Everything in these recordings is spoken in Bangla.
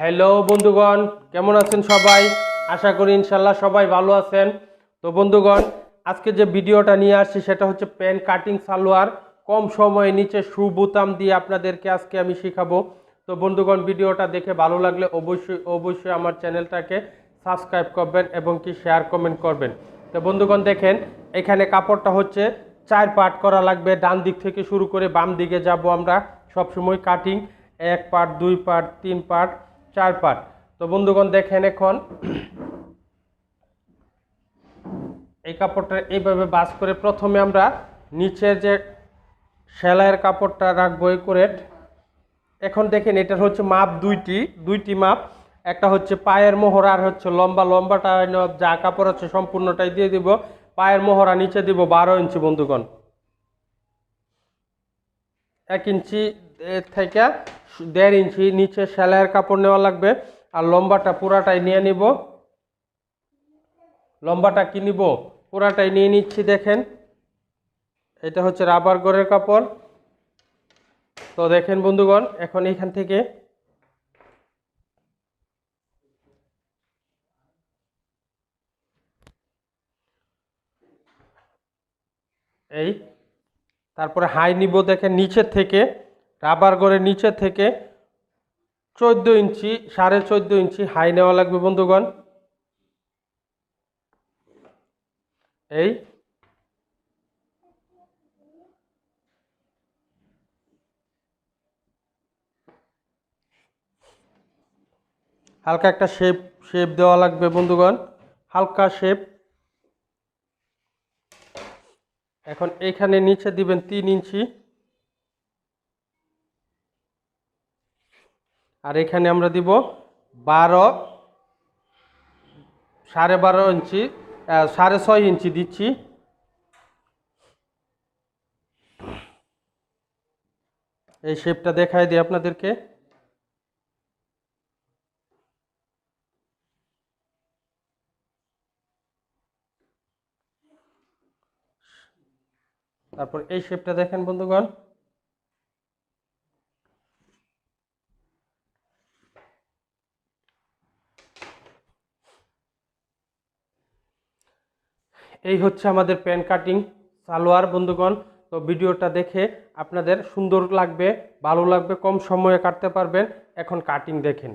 হ্যালো বন্ধুগণ। কেমন আছেন সবাই? আশা করি ইনশাল্লাহ সবাই ভালো আছেন। তো বন্ধুগণ, আজকে যে ভিডিওটা নিয়ে আসছি সেটা হচ্ছে পেন কাটিং সালোয়ার। কম সময়ে নিচে শু বোতাম দিয়ে আপনাদেরকে আজকে আমি শেখাবো। তো বন্ধুগণ, ভিডিওটা দেখে ভালো লাগলে অবশ্যই অবশ্যই আমার চ্যানেলটাকে সাবস্ক্রাইব করবেন এবং কি শেয়ার কমেন্ট করবেন। তো বন্ধুগণ, দেখেন, এখানে কাপড়টা হচ্ছে চার পার্ট করা লাগবে। ডান দিক থেকে শুরু করে বাম দিকে যাব আমরা সবসময় কাটিং। এক পার্ট, দুই পার্ট, তিন পার্ট চার পার্ট তো বন্ধুগণ, দেখেন এখন এই কাপড়টা এইভাবে বাস করে প্রথমে আমরা নিচের যে সেলাইয়ের কাপড়টা রাখব এই করে এখন দেখেন এটার হচ্ছে মাপ দুইটি দুইটি মাপ। একটা হচ্ছে পায়ের মোহর আর হচ্ছে লম্বা, লম্বাটা যা কাপড় আছে সম্পূর্ণটাই দিয়ে দিব। পায়ের মোহরা নিচে দিব বারো ইঞ্চি, বন্ধুগণ। এক ইঞ্চি থেকে দেড় ইঞ্চি নিচে সেলাইয়ের কাপড় নেওয়া লাগবে। আর লম্বাটা পুরাটাই নিয়ে নিব। লম্বাটা কি নিব? পুরাটাই নিয়ে নিচ্ছি, দেখেন। এটা হচ্ছে রাবার গড়ের কাপড়। তো দেখেন বন্ধুগণ, এখন এখান থেকে এই, তারপরে হাই নিব, দেখেন, নিচের থেকে। রাবার গড়ের নিচে থেকে চোদ্দ ইঞ্চি, সাড়ে চোদ্দ ইঞ্চি হাই নেওয়া লাগবে বন্ধুগণ। এই। হালকা একটা শেপ শেপ দেওয়া লাগবে বন্ধুগণ, হালকা শেপ। এখন এইখানে নিচে দিবেন তিন ইঞ্চি আর এখানে আমরা দিব বারো, সাড়ে বারো ইঞ্চি সাড়ে ছয় ইঞ্চি দিচ্ছি। এই শেপটা দেখাই দিই আপনাদেরকে। তারপর এই শেপটা দেখেন বন্ধুগণ। এই হচ্ছে আমাদের প্যান কাটিং সালোয়ার, বন্ধুগণ। তো ভিডিওটা দেখে আপনাদের সুন্দর লাগবে, ভালো লাগবে, কম সময়ে কাটতে পারবেন। এখন কাটিং দেখেন।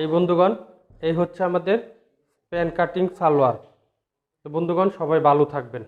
এই বন্ধুগণ এই হচ্ছে আমাদের প্যান কাটিং সালোয়ার। তো বন্ধুগণ সবাই ভালো থাকবেন।